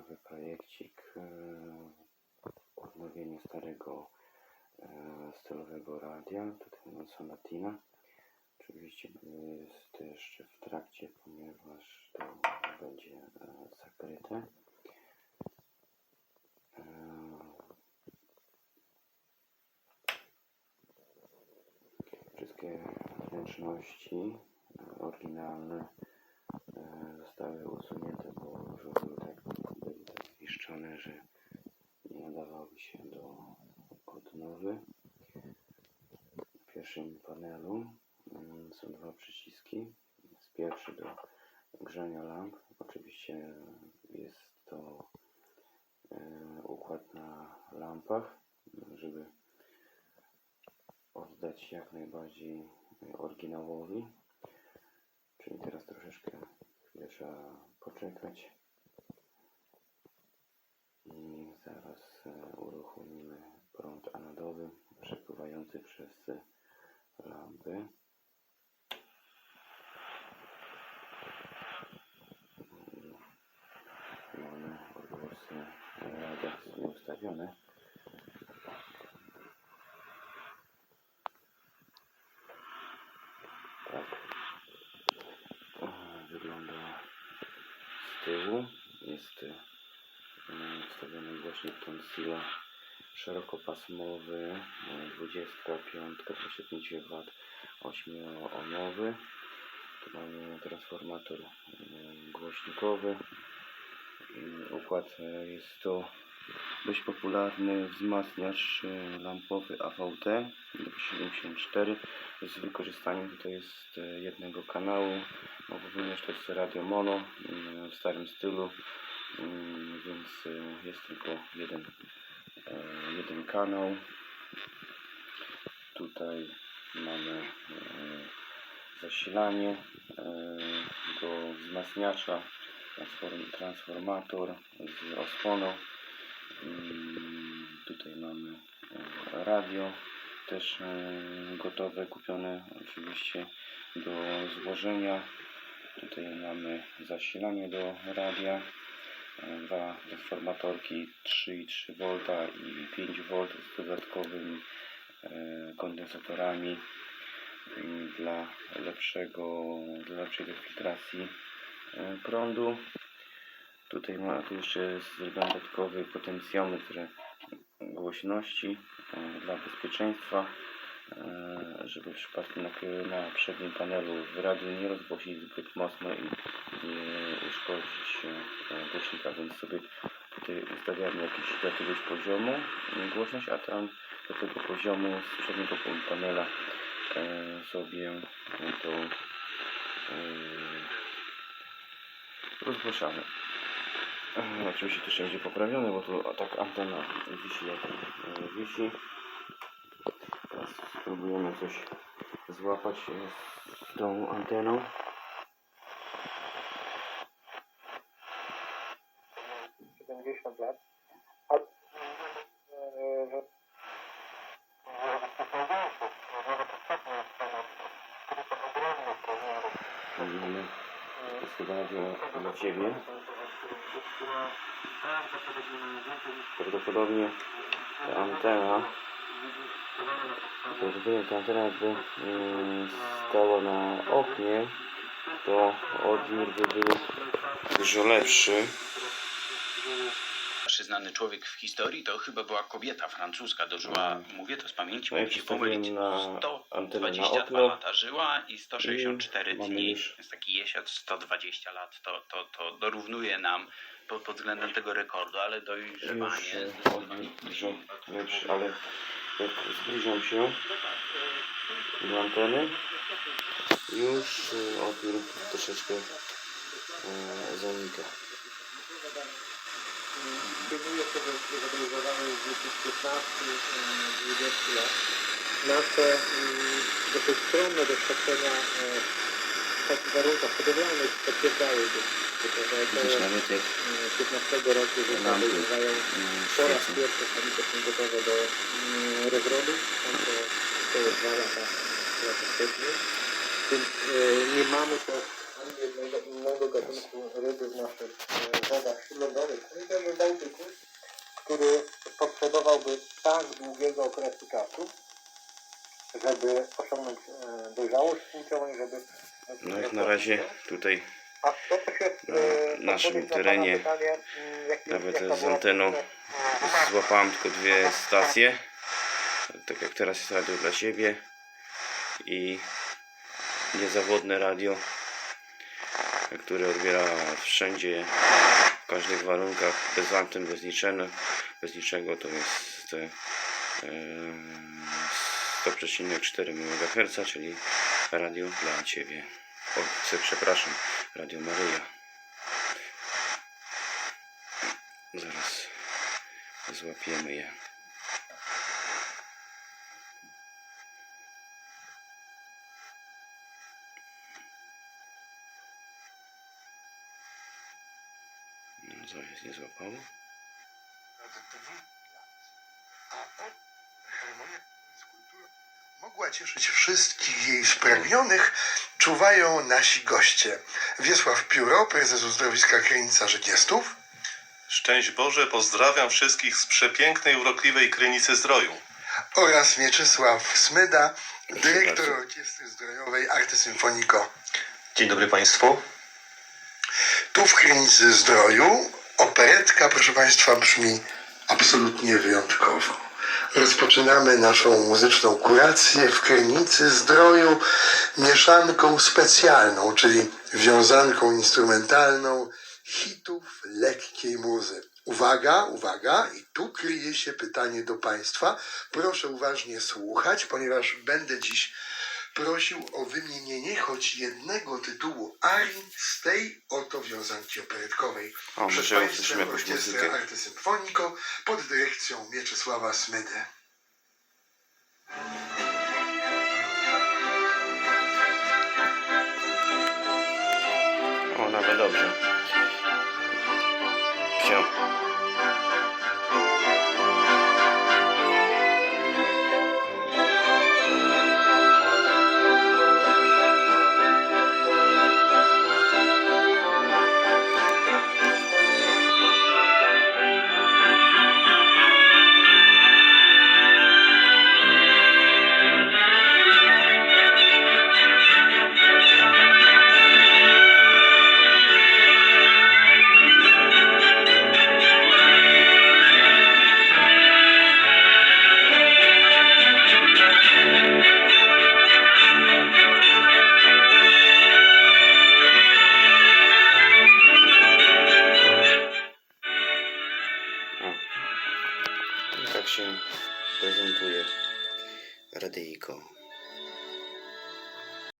ciekawy projekcik. e, Odnowienie starego e, stylowego radia. Tutaj mamy Sonatina. Oczywiście jest jeszcze w trakcie, ponieważ to będzie e, zakryte. Wszystkie wnętrzności oryginalne zostały usunięte, bo były tak, zniszczone, że nie nadawały się do odnowy. W pierwszym panelu mm, są dwa przyciski. Jest pierwszy do grzania lamp. Oczywiście jest to e, układ na lampach, żeby oddać jak najbardziej oryginałowi. Czyli teraz troszeczkę chwilę trzeba poczekać i zaraz e, uruchomimy prąd anodowy przepływający przez e, lampy. Mamy odgłosy radia nieustawione. Tak e, wygląda z tyłu. Jest e, wstawiony głośnik Tonsila szerokopasmowy e, 25 25 W 8-ohmowy. Tu mamy transformator e, głośnikowy. Mm, Układ e, jest to dość popularny wzmacniacz e, lampowy AVT 74 z wykorzystaniem tutaj jest e, jednego kanału. Ogólnie to jest radio mono mm, w starym stylu, mm, więc e, jest tylko jeden, e, jeden kanał. Tutaj mamy e, zasilanie do wzmacniacza, transform, transformator z osłoną. Mm, Tutaj mamy radio też gotowe, kupione oczywiście do złożenia. Tutaj mamy zasilanie do radia, dwa transformatorki 3,3 V i 5 V z dodatkowymi e, kondensatorami mm, dla lepszego, dla lepszej filtracji e, prądu. Tutaj ma tu jeszcze jest zrobiony dodatkowy potencjometr głośności e, dla bezpieczeństwa, żeby w przypadku na, na przednim panelu w radiu nie rozgłosić zbyt mocno i nie uszkodzić e, głośnika, więc sobie tutaj ustawiamy jakiś do jakiegoś poziomu e, głośność, a tam do tego poziomu z przedniego panela e, sobie to e, rozgłaszamy. E, Oczywiście jeszcze będzie poprawione, bo tu tak antena wisi jak e, wisi. Teraz spróbujemy coś złapać e, z tą anteną. e, chyba dla, dla Ciebie. Prawdopodobnie ta antena, ta antena mm, stała na oknie, to odbiór by był dużo lepszy. Pierwszy znany człowiek w historii to chyba była kobieta francuska, dożyła, Mm. mówię to z pamięci, No mogę się pomylić, na antenę na 122 okno. lata żyła i 164 I dni, już- jest taki jesiąc 120 lat, to, to, to dorównuje nam pod, pod względem tego rekordu, ale Już dojrzewanie e, zdecydowanie odbiór dużo lepszy, ale zbliżam się do anteny, już e, odbiór troszeczkę e, zanika. Przyjmuję to, że zorganizowany już 15-20 lat. Nasze mm, skromne doświadczenia e, w takich warunkach hodowlanych potwierdzały, że około nawet jak mm, 15 roku życia lampy mm, po raz pierwszy są gotowe do mm, rozrodu, tam to około 2 lata, dwa lata wcześniej. Więc e, nie mamy też ani jednego innego gatunku ryby w naszych e, wodach śródlądowych. No i to który potrzebowałby tak długiego okresu czasu, żeby osiągnąć e, dojrzałość i żeby... No jak na razie tutaj na e, naszym terenie, mm, nawet z anteną, złapałem tylko dwie stacje. Tak jak teraz jest radio dla siebie i niezawodne radio, które odbiera wszędzie, w każdych warunkach, bez anten, bez niczego, bez niczego to jest e, 100,4 MHz, czyli radio dla Ciebie. O, przepraszam, Radio Maryja. Zaraz złapiemy je. No, co jest, nie złapało? Mogła cieszyć wszystkich jej spragnionych, czuwają nasi goście. Wiesław Pióro, prezes uzdrowiska Krynica Żygiestów, Szczęść Boże, pozdrawiam wszystkich z przepięknej, urokliwej Krynicy Zdroju. oraz Mieczysław Smyda, dyrektor. Orkiestry Zdrojowej Arte Symfonico. Dzień dobry Państwu. Tu w Krynicy Zdroju operetka, proszę Państwa, brzmi absolutnie wyjątkowo. Rozpoczynamy naszą muzyczną kurację w Krynicy Zdroju mieszanką specjalną, czyli wiązanką instrumentalną hitów lekkiej muzy. Uwaga, uwaga, i tu kryje się pytanie do Państwa. Proszę uważnie słuchać, ponieważ będę dziś prosił o wymienienie choć jednego tytułu arii z tej oto wiązanki operetkowej. O, Przed Państwem muzykę. Arte Symfonico pod dyrekcją Mieczysława Smydy. O, nawet dobrze.